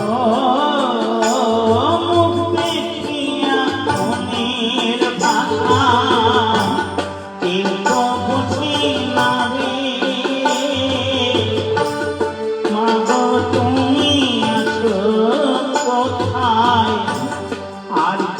Oh.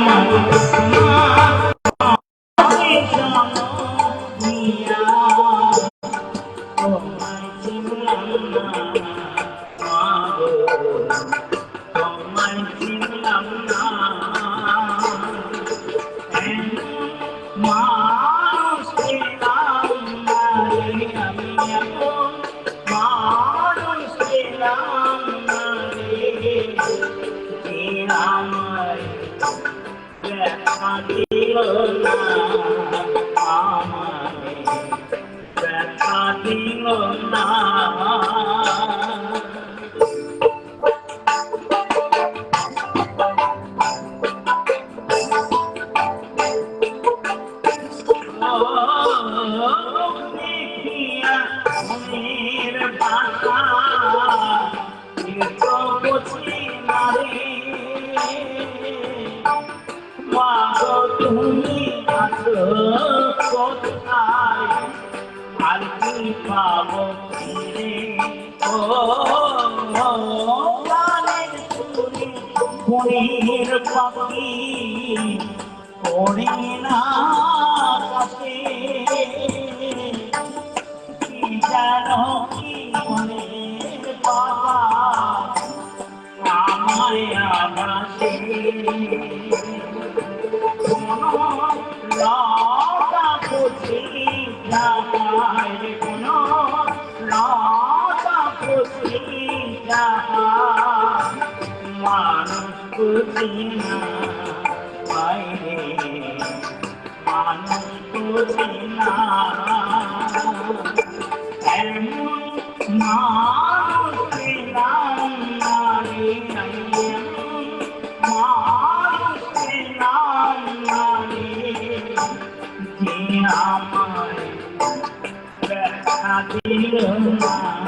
Oh, my না কোথায় আর তুই পাব? ও গানের সুরে মনের পাখি পড়ে না কাছে জানো কি চিনা বাইরে মানুষ চিনা এমন মানুষ চিনাম নারী মানুষ চিনাম নারী যে আমার দেখা দিল না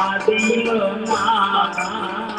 Hadi Mara